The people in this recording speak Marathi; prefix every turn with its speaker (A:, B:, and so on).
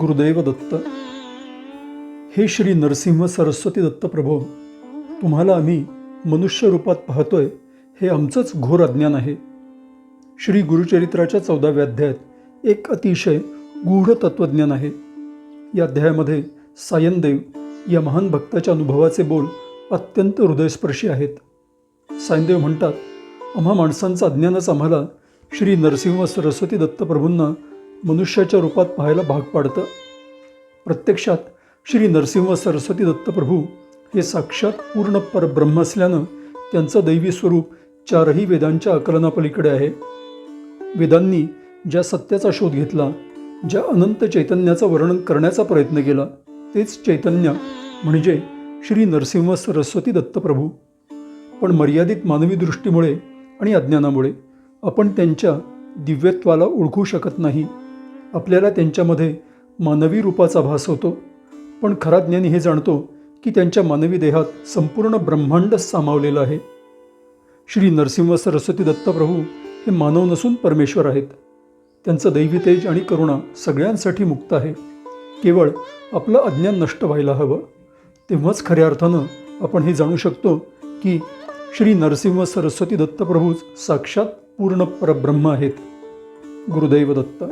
A: गुरुदैव दत्त. हे श्री नरसिंह सरस्वती दत्त प्रभो तुम्हाला आम्ही मनुष्य रूपात पाहतोय हे आमचंच घोर अज्ञान आहे. श्री गुरुचरित्राच्या चौदाव्या अध्यायात एक अतिशय गूढ तत्त्वज्ञान आहे. या अध्यायामध्ये सायनदेव या महान भक्ताच्या अनुभवाचे बोल अत्यंत हृदयस्पर्शी आहेत. सायनदेव म्हणतात आम्हा माणसांचं अज्ञानच आम्हाला श्री नरसिंह सरस्वती दत्तप्रभूंना मनुष्याच्या रूपात पाहायला भाग पाडतं. प्रत्यक्षात श्री नरसिंह सरस्वती दत्तप्रभू हे साक्षात पूर्ण परब्रह्म असल्यानं त्यांचं दैवी स्वरूप चारही वेदांच्या आकलनापलीकडे आहे. वेदांनी ज्या सत्याचा शोध घेतला ज्या अनंत चैतन्याचं वर्णन करण्याचा प्रयत्न केला तेच चैतन्य म्हणजे श्री नरसिंह सरस्वती दत्तप्रभू. पण मर्यादित मानवी दृष्टीमुळे आणि अज्ञानामुळे आपण त्यांच्या दिव्यत्वाला ओळखू शकत नाही. आपल्याला त्यांच्यामध्ये मानवी रूपाचा भास होतो. पण खरा ज्ञानी हे जाणतो की त्यांच्या मानवी देहात संपूर्ण ब्रह्मांड सामावलेलं आहे. श्री नरसिंह सरस्वती दत्तप्रभू हे मानव नसून परमेश्वर आहेत. त्यांचं दैवी तेज आणि करुणा सगळ्यांसाठी मुक्त आहे. केवळ आपलं अज्ञान नष्ट व्हायला हवं. तेव्हाच खऱ्या अर्थानं आपण हे जाणू शकतो की श्री नरसिंह सरस्वती दत्तप्रभूच साक्षात पूर्ण परब्रह्म आहेत. गुरुदैव दत्त.